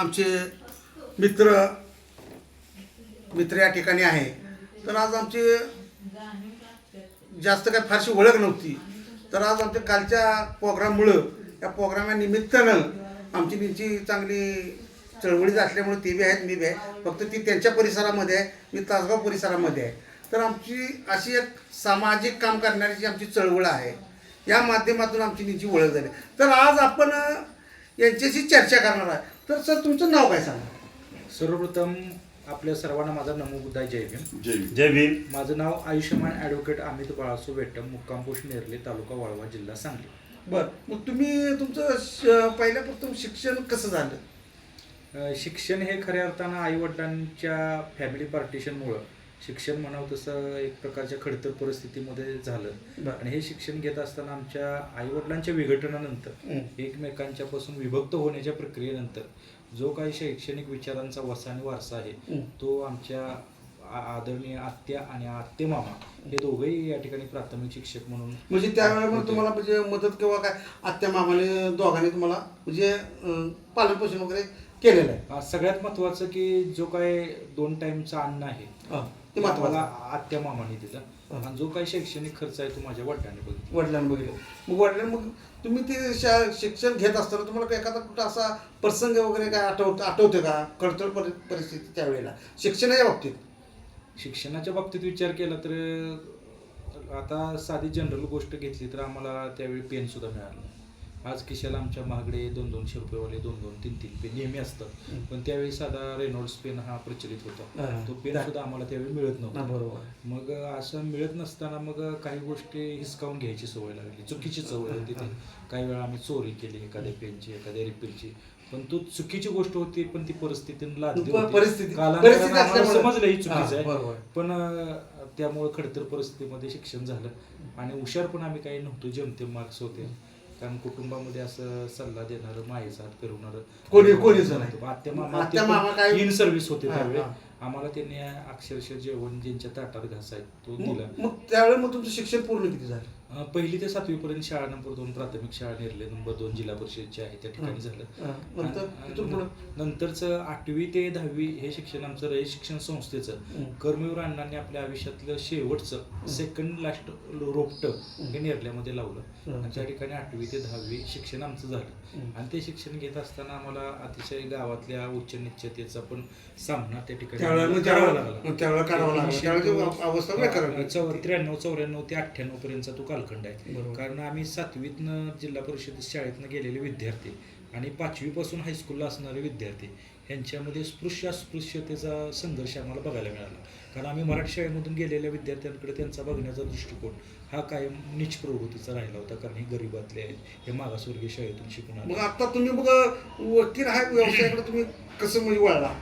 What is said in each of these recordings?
आमचे मित्र मित्र या ठिकाणी आहे. तर आज आमची जास्त काही फारशी ओळख नव्हती. तर आज आमच्या कालच्या प्रोग्राममुळं या प्रोग्राम निमित्तानं आमची त्यांची चांगली चळवळीच असल्यामुळे ते बी आहेत मी बी आहे. फक्त ती त्यांच्या परिसरामध्ये आहे मी तासगाव परिसरामध्ये आहे. तर आमची अशी एक सामाजिक काम करण्याची आमची चळवळ आहे या माध्यमातून आमची त्यांची ओळख झाली. तर आज आपण यांच्याशी चर्चा करणार आहे. तर सर तुमचं नाव काय सांगा? सर्वप्रथम आपल्या सर्वांना माझा नमो बुद्धाय जय भीम. जय जय भीम. माझं नाव आयुष्यमान ॲडव्होकेट अमित बाळासू वेट्टम मुक्काम पोस्ट नेरले तालुका वाळवा जिल्हा सांगली. बर. मग तुम्ही तुमचं श- पहिल्यापासून शिक्षण कसं झालं? अ, शिक्षण हे खऱ्या अर्थानं आईवडिलांच्या फॅमिली पार्टिशनमुळं शिक्षण म्हणावं तसं एक प्रकारच्या खडतर परिस्थितीमध्ये झालं. आणि हे शिक्षण घेत असताना आमच्या आईवडिलांच्या विघटनानंतर. एकमेकांच्या पासून विभक्त होण्याच्या प्रक्रियेनंतर जो काही शैक्षणिक विचारांचा वसा आणि वारसा आहे. तो आमच्या आदरणीय आत्या आणि आत्ते मामा हे दोघेही या ठिकाणी प्राथमिक शिक्षक म्हणून म्हणजे त्यावेळेला. तुम्हाला म्हणजे मदत किंवा काय आत्या मामाने दोघांनी तुम्हाला म्हणजे अं, पालनपोषण वगैरे केलेलं आहे सगळ्यात महत्वाचं की जो काय दोन टाइमचं अन्न आहे ते महत्वाचं. मला. आत्या मामाने दिला. आणि जो काही शैक्षणिक खर्च आहे तो माझ्या वडिलांनी बघितला. वडिलांनी बघितलं. मग वडिलांनी मग तुम्ही ते शा- शिक्षण घेत असताना तुम्हाला एखादा कुठं असा प्रसंग वगैरे काय आठवत आठवतं का? खडतर परि परिस्थिती त्यावेळेला. शिक्षणाच्या बाबतीत. शिक्षणाच्या बाबतीत विचार केला तर आता साधी जनरल गोष्ट घेतली तर आम्हाला त्यावेळी पेन सुद्धा मिळालं. आज खिशाला आमच्या महागडे दोन दोनशे रुपयेवाले दोन दोन तीन तीन पेन नेहमी असतात पण त्यावेळी साधा रेनॉल्ड्स पेन हा प्रचलित होता. तो पेन सुद्धा आम्हाला त्यावेळी मिळत नव्हता. बरोबर. मग असं मिळत नसताना मग काही गोष्टी हिसकावून घ्यायची सवय लागली. चुकीची सवय होती ती. काही वेळा आम्ही चोरी केली एखाद्या पेनची एखाद्या रिपेलची. पण तो चुकीची गोष्ट होती पण ती परिस्थितीने लादली. परिस्थिती- समजलं ही चुकीचं आहे. पण त्यामुळे खडतर परिस्थितीमध्ये शिक्षण झालं. आणि हुशार पण आम्ही काही नव्हतो जेमतेम मार्क्स होते. कारण कुटुंबामध्ये असं सल्ला देणारं मायेचा हात फिरवणारं कोणी- कोणीच नाही. आत्या मामा आत्या मामा काय- इन सर्व्हिस होते हा, त्यावेळी हा. आम्हाला त्यांनी अक्षरशः जेवण ज्यांच्या ताटात घासाय तो दिला मग त्यावेळेला मग तुमचं शिक्षण पूर्ण किती झालं पहिली ते सातवी पर्यंत शाळा नंबर दोन प्राथमिक शाळा निर्ले. नंबर दोन जिल्हा परिषदची आहे त्या ठिकाणी झालं? नंतरचं आठवी ते दहावी हे शिक्षण आमचं रयत शिक्षण संस्थेचं. कर्मवीर अण्णांनी आपल्या आयुष्यातलं शेवटचं सेकंड लास्ट रोपट हे नेरल्यामध्ये लावलं. आणि त्या ठिकाणी आठवी ते दहावी शिक्षण आमचं. झालं. आणि ते शिक्षण घेत असताना आम्हाला अतिशय गावातल्या उच्च निश्चितेचा पण सामना त्या ठिकाणी त्र्याण्णव चौऱ्याण्णव ते अठ्ठ्याण्णव पर्यंतचा तो कालखंड आहे. कारण आम्ही सातवीतनं जिल्हा परिषद शाळेतनं गेलेले विद्यार्थी आणि पाचवीपासून हायस्कूलला असणारे विद्यार्थी यांच्यामध्ये स्पृश्य अस्पृश्यतेचा संघर्ष आम्हाला बघायला मिळाला. कारण आम्ही मराठी शाळेमधून गेलेल्या विद्यार्थ्यांकडे त्यांचा बघण्याचा दृष्टिकोन हा कायम निच प्रवृत्तीचा राहिला होता. कारण हे गरीबातले आहेत हे मागासवर्गीय शाळेतून शिकून मग आता तुम्ही मग वकील हा व्यवसायाकडे तुम्ही कसं म्हणजे वळला?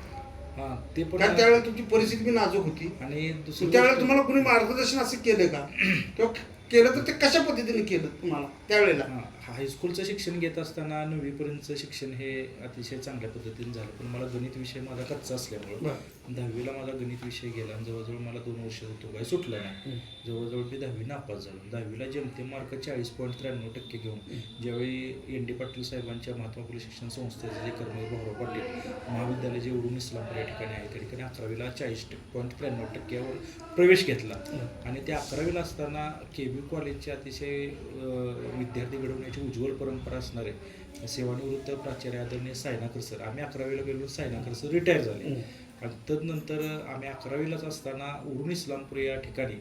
हा ते पण कारण त्यावेळेला तुमची परिस्थिती नाजूक होती. आणि दुसरी त्यावेळेला तुम्हाला कोणी मार्गदर्शन असं केलं का? किंवा केलं तर ते कशा पद्धतीने केलं तुम्हाला? त्यावेळेला. हायस्कूलचं शिक्षण घेत असताना नववीपर्यंतचं शिक्षण हे अतिशय चांगल्या पद्धतीने झालं. पण मला गणित विषय माझा कच्चा असल्यामुळं. दहावीला माझा गणित विषय गेला आणि जवळजवळ मला दोन वर्ष तो काही सुटला नाही. जवळजवळ मी दहावी नापास झालो. दहावीला जेमतेम मार्क चाळीस पॉईंट त्र्याण्णव टक्के घेऊन ज्यावेळी एन डी पाटील साहेबांच्या महात्मा फुले शिक्षण संस्थेचे जे कर्मवीर भाऊराव पाटील महाविद्यालय जे उडून इस्लामपूर या ठिकाणी आहे त्या ठिकाणी अकरावीला चाळीस पॉईंट त्र्याण्णव टक्क्यावर प्रवेश घेतला. आणि त्या अकरावीला असताना के बी कॉलेजचे अतिशय विद्यार्थी घडवण्याची उज्ज्वल परंपरा असणारे सेवानिवृत्त प्राचार्य आदरणीय सायनाकर सर. आम्ही अकरावीला गेलो सायनाकर सर रिटायर झाले. आणि तदनंतर आम्ही अकरावीलाच असताना उरून इस्लामपूर या ठिकाणी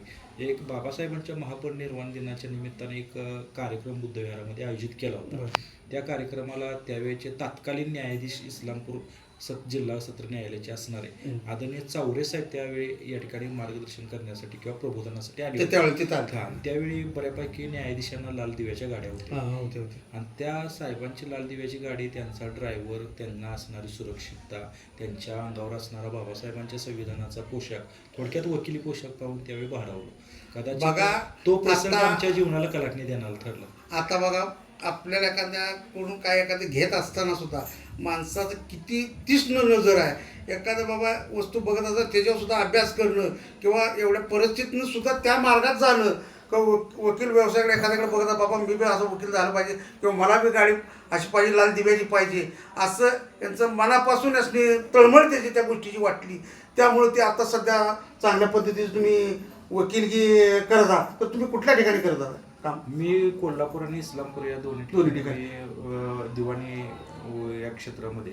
एक बाबासाहेबांच्या महापरिनिर्वाण दिनाच्या निमित्ताने एक कार्यक्रम बुद्धविहारामध्ये आयोजित केला होता. त्या कार्यक्रमाला त्यावेळेचे तात्कालीन न्यायाधीश इस्लामपूर सत जिल्हा सत्र न्यायालयाचे असणारे. आदरणीय चावरे साहेब त्यावेळी या ठिकाणी मार्गदर्शन करण्यासाठी किंवा प्रबोधनासाठी आले ते होते. त्यावेळेला तिथं आलं. हा, त्यावेळी बऱ्यापैकी न्यायाधीशांना लाल दिव्याच्या गाड्या होत्या होते होते आणि त्या साहेबांची लाल दिव्याची गाडी त्यांचा ड्रायव्हर त्यांना असणारी सुरक्षितता त्यांच्या अंगावर असणारा बाबासाहेबांच्या संविधानाचा पोशाख थोडक्यात वकिली पोशाख पाहून त्यावेळी भारावलं कदाचित तो प्रसंग आमच्या जीवनाला कलाटणी देण्याला ठरला आता बघा आपल्याला एखाद्याकडून काय एखादं घेत असताना सुद्धा माणसाचं किती तीक्ष्ण नजर आहे. एखाद्या बाबा वस्तू बघत असतात त्याच्यावर सुद्धा अभ्यास करणं किंवा एवढ्या परिस्थितीनं सुद्धा त्या मार्गात जाणं. का वक- वकील व्यवसायाकडे एखाद्याकडे बघता बाबा मी बी असं वकील झालं पाहिजे किंवा मला बी गाडी अशी पाहिजे लाल दिव्याची पाहिजे. असं यांचं मनापासून असणे तळमळ त्याची त्या गोष्टीची वाटली. त्यामुळे ते आता सध्या चांगल्या पद्धतीने तुम्ही वकीलकी करता तर तुम्ही कुठल्या ठिकाणी करत आहात? काम मी कोल्हापूर आणि इस्लामपूर या दोन्ही दोन्ही ठिकाणी अं, दिवाणी व या क्षेत्रामध्ये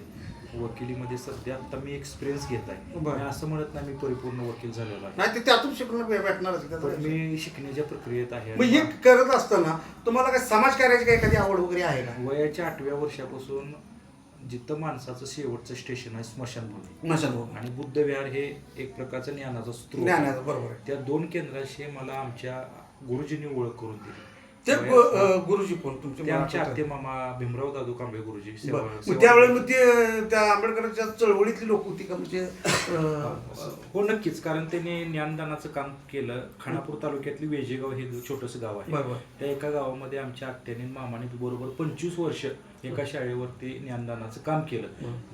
वकिलीमध्ये सध्या आता मी एक्सपिरियन्स घेत आहे. बरं. मी असं म्हणत नाही मी परिपूर्ण वकील झालेलो आहे. नाही ते त्यातून शिकून भेटणारच पण त्याचा मी शिकण्याच्या प्रक्रियेत आहे मग हे करत असताना तुम्हाला काय समाज कार्याची काही एखादी आवड वगैरे आहे का? वयाच्या आठव्या वर्षापासून जिथं माणसाचं शेवटचं स्टेशन आहे स्मशानभूमी हो. आणि बुद्धविहार हे एक प्रकारचं ज्ञानाचा स्त्रोत. ज्ञानाचं बरोबर आहे. त्या दोन केंद्राशी मला आमच्या गुरुजींनी ओळख करून दिली. ते ग- अं, गुरुजी कोण तुमचे ते आमचे आत्ते मामा भीमराव दादू कांबळे गुरुजी बरं. सेवा- मग सेवा- त्यावेळेस मग ते त्या आंबेडकरांच्या चळवळीतली लोक होती का? म्हणजे अं, हो नक्कीच. कारण त्यांनी ज्ञानदानाचं काम केलं. खानापूर तालुक्यातली वेजेगाव हे छोटंसं गाव आहे. त्या एका गावामध्ये आमच्या आत्याने आणि मामाने बरोबर पंचवीस वर्ष एका शाळेवरती ज्ञानदानाचं काम केलं.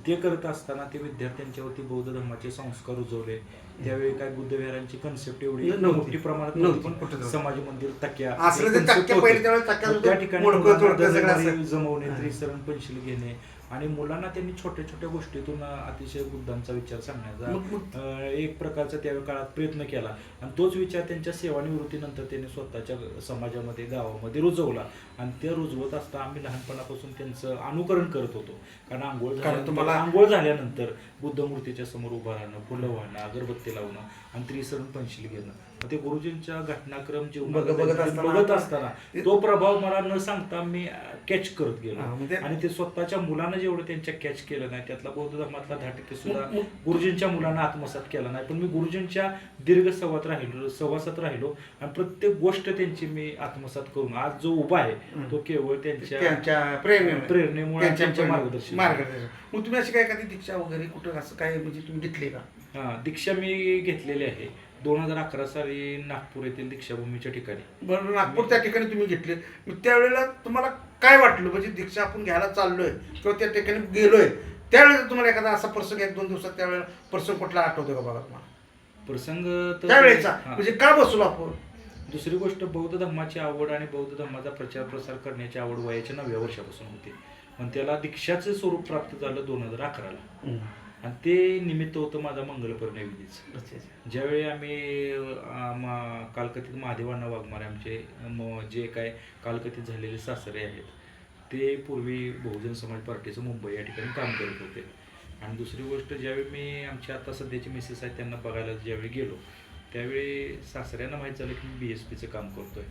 ते करत असताना ते विद्यार्थ्यांच्यावरती बौद्ध धर्माचे संस्कार रुजवले त्यावेळी काय बुद्धविहारांची कन्सेप्ट एवढी नव्हती. मोठी प्रमाणात नव्हती. पण. समाज मंदिर तक्या असलं हे ते concept टक्के होते. पहिले त्यावेळेस टक्क्यात मग त्या ठिकाणी मोडकं तोडकं सगळं. जमवणे हा. त्रिसरण पंचील घेणे आणि मुलांना त्यांनी छोट्या छोट्या गोष्टीतून अतिशय बुद्धांचा विचार सांगण्याचा एक प्रकारचा त्यावेळी काळात प्रयत्न केला. आणि तोच विचार त्यांच्या सेवानिवृत्तीनंतर त्यांनी स्वतःच्या समाजामध्ये गावामध्ये रुजवला. आणि ते रुजवत असता आम्ही लहानपणापासून त्यांचं अनुकरण करत होतो. कारण आंघोळ तुम्हाला- आंघोळ झाल्यानंतर बुद्ध मूर्तीच्या समोर उभं राहणं फुलं वाहणं अगरबत्ती लावणं आणि त्रिसरण पंचील घेणं. ते गुरुजींच्या घटनाक्रम जीवनात बघ- बघत असताना बघत आपण- असताना तो प्रभाव मला न सांगता मी कॅच करत हा, गेलो म्हणजे- आणि ते स्वतःच्या मुलांना जेवढं त्यांच्या कॅच केलं नाही त्यातला बौद्ध धर्मातला टक्के सुद्धा मग- मग- गुरुजींच्या मुलांना आत्मसात केला नाही. पण मी गुरुजींच्या दीर्घ संवाद राहिलो सहवासात राहिलो आणि प्रत्येक गोष्ट त्यांची मी आत्मसात करून आज जो उभा आहे तो केवळ त्यांच्या त्यांच्या प्रेरणे प्रेरणेमुळे आणि त्यांच्या मार्गदर्शन मार्गदर्शन. मग तुम्ही अशी काय एखादी दीक्षा वगैरे कुठं असं काय म्हणजे तुम्ही घेतली का? हा दीक्षा मी घेतलेली आहे. दोन हजार अकरा साली नागपूर येथील दीक्षाभूमीच्या ठिकाणी. बरोबर नागपूर त्या ठिकाणी तुम्ही घेतले. मग त्यावेळेला तुम्हाला काय वाटलं? म्हणजे दीक्षा आपण घ्यायला चाललोय किंवा त्या ठिकाणी गेलोय त्यावेळेला तुम्हाला एखादा असा प्रसंग एक दोन दिवसात त्यावेळेला प्रसंग कुठला आठवतो का बघा तुम्हाला? प्रसंग तर- त्यावेळेचा हा. म्हणजे का बसलो आपण? दुसरी गोष्ट बौद्ध धर्माची आवड आणि बौद्ध धर्माचा प्रचार प्रसार करण्याची आवड वयाच्या नवव्या वर्षापासून होती. पण त्याला दीक्षाचं स्वरूप प्राप्त झालं दोन हजार अकराला. आणि ते निमित्त होतं माझा मंगलपर्णय विधीचं. ज्यावेळी आम्ही कालकथीत मा- महादेवांना वाघमारे आमचे जे काय कालकथित झालेले सासरे आहेत ते पूर्वी बहुजन समाज पार्टीचं मुंबई या ठिकाणी काम करत होते. आणि दुसरी गोष्ट ज्यावेळी मी आमच्या आता सध्याचे मिसेस आहेत त्यांना बघायला ज्यावेळी गेलो त्यावेळी सासऱ्यांना माहीत झालं की मी बी एस पीचं काम करतोय.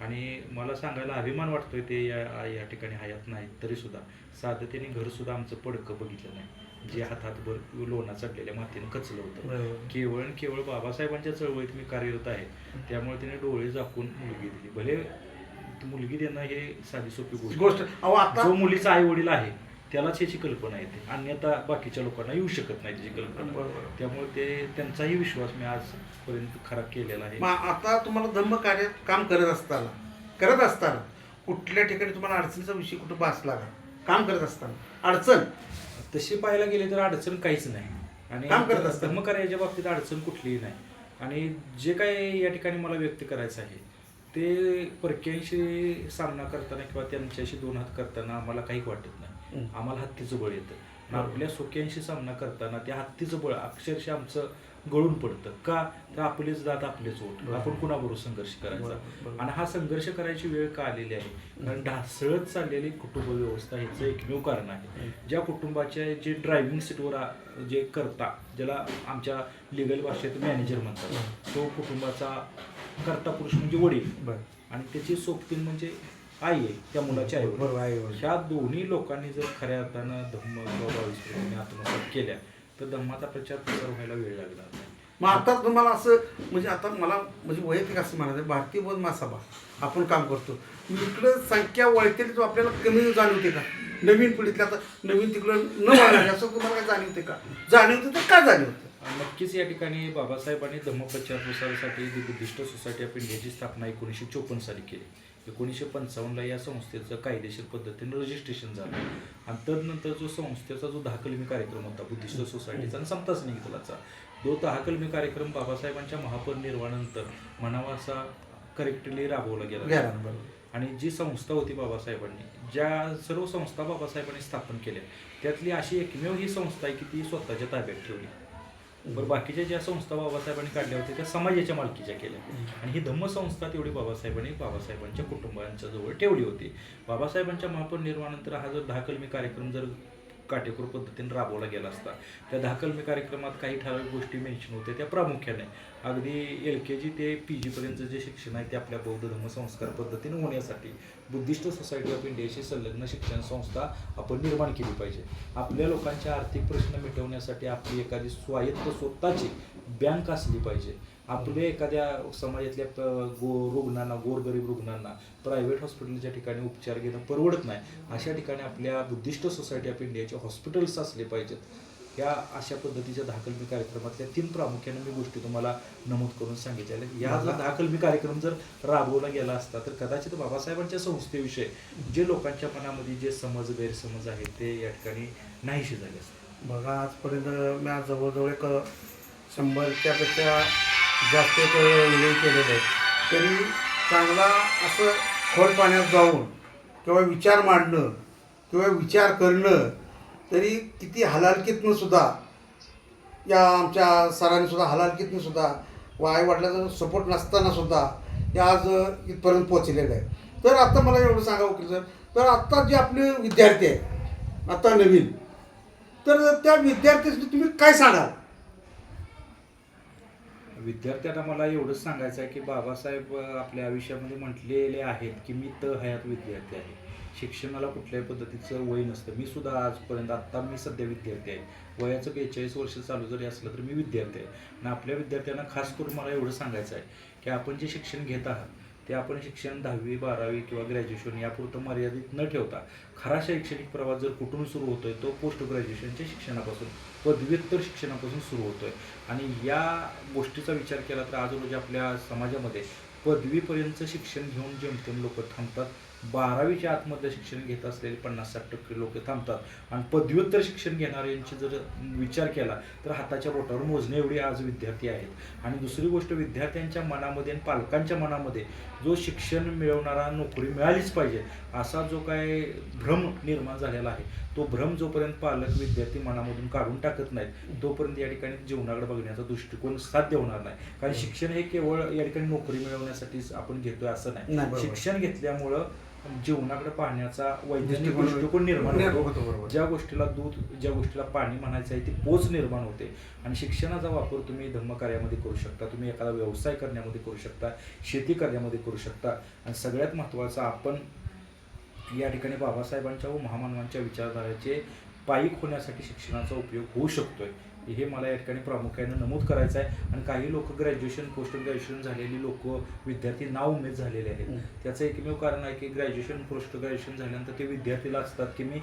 आणि मला सांगायला अभिमान वाटतोय ते या या ठिकाणी हयात नाहीत तरीसुद्धा. साधं घरसुद्धा आमचं पडकं बघितलं नाही. जे हात हातभर लोणा चढलेल्या मातीनं कचलं होतं. बरोबर. केवळ आणि केवळ बाबासाहेबांच्या चळवळीत मी कार्यरत आहे. त्यामुळे तिने डोळे झाकून मुलगी दिली. भले मुलगी देणं हे साधी सोपी गोष्ट गोष्ट. जो मुलीचा आई वडील आहे त्यालाच याची कल्पना येते. अन्यथा बाकीच्या लोकांना येऊ शकत नाही त्याची कल्पना. त्यामुळे ते त्यांचाही विश्वास मी आजपर्यंत खरा केलेला आहे. आता तुम्हाला धम्म कार्य काम करत असताना करत असताना कुठल्या ठिकाणी तुम्हाला अडचणीचा विषय कुठं भासला का? काम करत असताना. अडचण. तशी पाहायला गेले तर अडचण काहीच नाही आणि काम करत असताना. धर्मकार्याच्या बाबतीत अडचण कुठलीही नाही आणि जे काय या ठिकाणी मला व्यक्त करायचं आहे ते परक्यांशी सामना करताना किंवा त्यांच्याशी दोन हात करताना आम्हाला काही वाटत नाही. आम्हाला हत्तीचं बळ येतं आणि. आपल्या सोक्यांशी सामना करताना त्या हत्तीचं बळ अक्षरशः आमचं गळून पडतं. का? तर आपलेच दात आपलेच बरोबर. आपण कुणाबरोबर संघर्ष करायचा. आणि हा संघर्ष करायची वेळ का आलेली आहे? कारण ढासळत चाललेली कुटुंब व्यवस्था ह्याचं एकमेव कारण आहे. ज्या कुटुंबाच्या जे ड्रायव्हिंग सीटवर जे करता ज्याला आमच्या लिगल भाषेत मॅनेजर म्हणतात तो कुटुंबाचा कर्ता पुरुष म्हणजे वडील. आणि त्याची सोबतीन म्हणजे आई आहे त्या मुलाची आई बरोबर. ह्या दोन्ही लोकांनी जर खऱ्या अर्थानं धम्म बावीस आत्मसात केल्या तर धम्माचा प्रचार प्रसार व्हायला वेळ लागला. मग आता तुम्हाला असं म्हणजे आता मला म्हणजे वैयक्तिक असं म्हणायचं भारतीय बौद्ध महासभा आपण काम करतो. इकडं संख्या वळतेली तो आपल्याला कमी जाणवते का? नवीन पिढीतल्या आता नवीन तिकडं न वाढणार असं तुम्हाला काय जाणवते का? जाणवते तर का जाणवतं? नक्कीच या ठिकाणी बाबासाहेबांनी धम्मप्रचार प्रसारासाठी दी बुद्धिस्ट सोसायटी ऑफ इंडियाची स्थापना एकोणीसशे चोपन्न साली केली. एकोणीसशे पंचावन्नला या संस्थेचं कायदेशीर पद्धतीने रजिस्ट्रेशन झालं. आणि तदनंतर जो संस्थेचा जो दहा कलमी कार्यक्रम होता बुद्धिस्ट सोसायटीचा आणि समता स्नेहितलाचा तो दहा कलमी कार्यक्रम बाबासाहेबांच्या महापरिनिर्वाणानंतर म्हणावा असा करेक्टली राबवला गेला. आणि जी संस्था होती बाबासाहेबांनी ज्या सर्व संस्था बाबासाहेबांनी स्थापन केल्या त्यातली अशी एकमेव ही संस्था आहे की ती स्वतःच्या ताब्यात ठेवली. बरं बाकीच्या ज्या संस्था बाबासाहेबांनी काढल्या होत्या त्या समाजाच्या मालकीच्या केल्या. आणि ही धम्मसंस्था तेवढी बाबासाहेबांनी बाबासाहेबांच्या कुटुंबांच्या जवळ ठेवली होती. बाबासाहेबांच्या महापरिनिर्वाणानंतर हा जर दहा कलमी कार्यक्रम जर काटेकोर पद्धतीने राबवला गेला असता त्या दहा कलमी कार्यक्रमात काही ठराविक गोष्टी मेन्शन होत्या त्या प्रामुख्याने. अगदी एल के जी ते पी जीपर्यंतचं जे शिक्षण आहे ते आपल्या बौद्ध धर्म संस्कार पद्धतीने होण्यासाठी बुद्धिस्ट सोसायटी ऑफ इंडियाशी संलग्न शिक्षण संस्था आपण निर्माण केली पाहिजे. आपल्या लोकांचे आर्थिक प्रश्न मिटवण्यासाठी आपली एखादी स्वायत्त स्वतःची बँक असली पाहिजे. आपल्या एखाद्या समाजातल्या गो रुग्णांना गोरगरीब रुग्णांना प्रायव्हेट हॉस्पिटलच्या ठिकाणी उपचार घेणं परवडत नाही. अशा ठिकाणी आपल्या बुद्धिस्ट सोसायटी ऑफ इंडियाचे हॉस्पिटल्स असले पाहिजेत. या अशा पद्धतीच्या दहाकल्मी कार्यक्रमातल्या तीन प्रामुख्याने मी गोष्टी तुम्हाला नमूद करून सांगितलेल्या. या जर दहाकल्मी कार्यक्रम जर राबवला गेला असता तर कदाचित बाबासाहेबांच्या संस्थेविषयी जे लोकांच्या मनामध्ये जे समज गैरसमज आहेत ते या ठिकाणी नाहीसे झाले असते बघा आजपर्यंत मी आज जवळजवळ एक शंभरच्या पेक्षा जास्त व्हिडिओ केलेले आहेत तरी चांगला असं खोल पाण्यात जाऊन किंवा विचार मांडणं किंवा विचार करणं तरी किती हलालकीतनं सुद्धा या आमच्या सरांनी सुद्धा हलालकीतनं सुद्धा व आईवडिलांचा सपोर्ट नसताना सुद्धा हे आज इथपर्यंत पोहोचलेलं आहे. तर आत्ता मला एवढं सांगा वकील सर तर आत्ता जे आपले विद्यार्थी आहेत आत्ता नवीन तर त्या विद्यार्थ्यांसाठी तुम्ही काय सांगाल? विद्यार्थ्यांना मला एवढंच सांगायचं आहे की बाबासाहेब आपल्या आयुष्यामध्ये म्हटलेले आहेत की मी त हयात विद्यार्थी आहे. शिक्षणाला कुठल्याही पद्धतीचं वय नसतं. मी सुद्धा आजपर्यंत आत्ता मी सध्या विद्यार्थी आहे. वयाचं बेचाळीस वर्ष चालू जरी असलं तर मी विद्यार्थी आहे. आणि आपल्या विद्यार्थ्यांना खास करून मला एवढं सांगायचं आहे की आपण जे शिक्षण घेत आहात ते आपण शिक्षण दहावी बारावी किंवा ग्रॅज्युएशन यापुरतं मर्यादित न ठेवता खरा शैक्षणिक प्रवास जर कुठून सुरू होतोय तो पोस्ट ग्रॅज्युएशनच्या शिक्षणापासून पदव्युत्तर शिक्षणापासून सुरू होतोय. आणि या गोष्टीचा विचार केला तर आज रोजी आपल्या समाजामध्ये पदवीपर्यंतचं शिक्षण घेऊन जेमतेम लोक थांबतात बारावीच्या आतमधलं शिक्षण घेत असलेले पन्नास साठ टक्के लोक थांबतात. आणि पदव्युत्तर शिक्षण घेणाऱ्यांची जर विचार केला तर हाताच्या बोटावर मोजणे एवढे आज विद्यार्थी आहेत. आणि दुसरी गोष्ट विद्यार्थ्यांच्या मनामध्ये आणि पालकांच्या मनामध्ये जो शिक्षण मिळवणारा नोकरी मिळालीच पाहिजे असा जो काय भ्रम निर्माण झालेला आहे तो भ्रम जोपर्यंत पालक विद्यार्थी मनामधून काढून टाकत नाहीत तोपर्यंत या ठिकाणी जीवनाकडे बघण्याचा दृष्टिकोन साध्य होणार नाही. कारण शिक्षण हे केवळ या ठिकाणी नोकरी मिळवण्यासाठीच आपण घेतोय असं नाही. शिक्षण घेतल्यामुळं जीवनाकडे पाहण्याचा वैज्ञानिक दृष्टिकोन- निर्माण होतो. ज्या गोष्टीला दूध ज्या गोष्टीला पाणी म्हणायचं आहे ती पोच निर्माण होते. आणि शिक्षणाचा वापर तुम्ही धर्मकार्यामध्ये करू शकता. तुम्ही एखादा व्यवसाय करण्यामध्ये करू शकता. शेती करण्यामध्ये करू शकता. आणि सगळ्यात महत्त्वाचं आपण या ठिकाणी बाबासाहेबांच्या व महामानवांच्या विचारधारेचे पायीक होण्यासाठी शिक्षणाचा उपयोग होऊ शकतोय. हे मला या ठिकाणी प्रामुख्याने नमूद करायचं आहे आणि काही लोक ग्रॅज्युएशन पोस्ट ग्रॅज्युएशन झालेली लोक विद्यार्थी नाव उमेद झालेले आहेत. त्याचं एकमेव कारण आहे की ग्रॅज्युएशन पोस्ट ग्रॅज्युएशन झाल्यानंतर ते विद्यार्थीला असतात की मी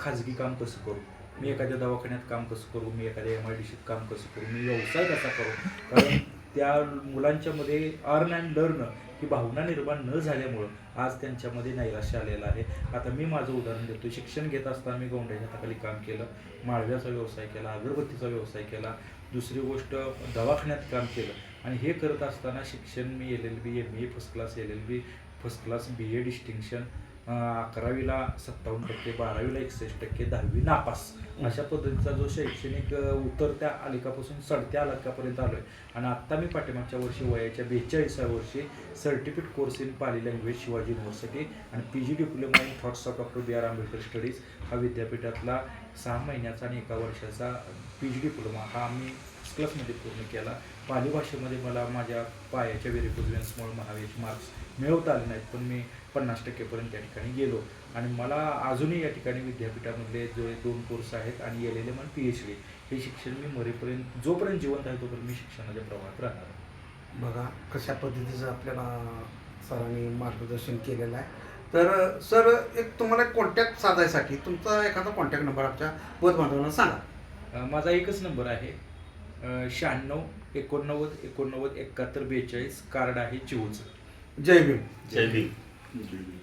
खाजगी काम कसं करू? मी एखाद्या दवाखान्यात काम कसं करू? मी एखाद्या एम आय डी सीत काम कसं करू? मी व्यवसाय कसा करू? कारण त्या मुलांच्या मध्ये अर्न अँड लर्न ही भावना निर्माण न झाल्यामुळं आज त्यांच्यामध्ये नैराश्य आलेलं आहे. आता मी माझं उदाहरण देतो. शिक्षण घेत असताना मी गोंड्याच्या हाताखाली काम केलं माळव्याचा व्यवसाय केला अगरबत्तीचा व्यवसाय केला दुसरी गोष्ट दवाखान्यात काम केलं. आणि हे करत असताना शिक्षण मी L L B M A first class L L B first class B A distinction अकरावीला सत्तावन्न टक्के बारावीला एकसष्ट टक्के दहावी नापास. अशा पद्धतीचा जो शैक्षणिक उतरत्या आलिकापासून चढत्या आलिकापर्यंत आलोय. आणि आत्ता मी पाठीमागच्या वर्षी वयाच्या बेचाळीसाव्या वर्षी certificate course in Pali language Shivaji university आणि P G diploma in thoughts of doctor B R Ambedkar studies हा विद्यापीठातला सहा महिन्याचा आणि एका वर्षाचा पी जी डिप्लोमा हा मी फर्स्ट क्लासमध्ये पूर्ण केला. पाली भाषेमध्ये मला माझ्या पायाच्या व्हेरिफिजन्समुळे महावीर मार्क्स मिळवता आले नाहीत पण मी पन्नास टक्केपर्यंत त्या ठिकाणी गेलो. आणि मला अजूनही या ठिकाणी विद्यापीठामधले जो दोन कोर्स आहेत आणि एल एल एम आणि पी एच डी हे शिक्षण मी मरेपर्यंत जोपर्यंत जिवंत आहे तोपर्यंत मी शिक्षणाच्या प्रवाहात राहणार. बघा कशा पद्धतीचं आपल्याला सरांनी मार्गदर्शन केलेलं आहे. तर सर एक तुम्हाला कॉन्टॅक्ट साधायसाठी तुमचा एखादा कॉन्टॅक्ट नंबर आमच्या पद बांधवांना सांगा माझा एकच नंबर आहे. शहाण्णव एकोणनव्वद एकोणनव्वद एकाहत्तर बेचाळीस कार्ड आहे जिओचं जय भीम. जय भीम. Mm-hmm.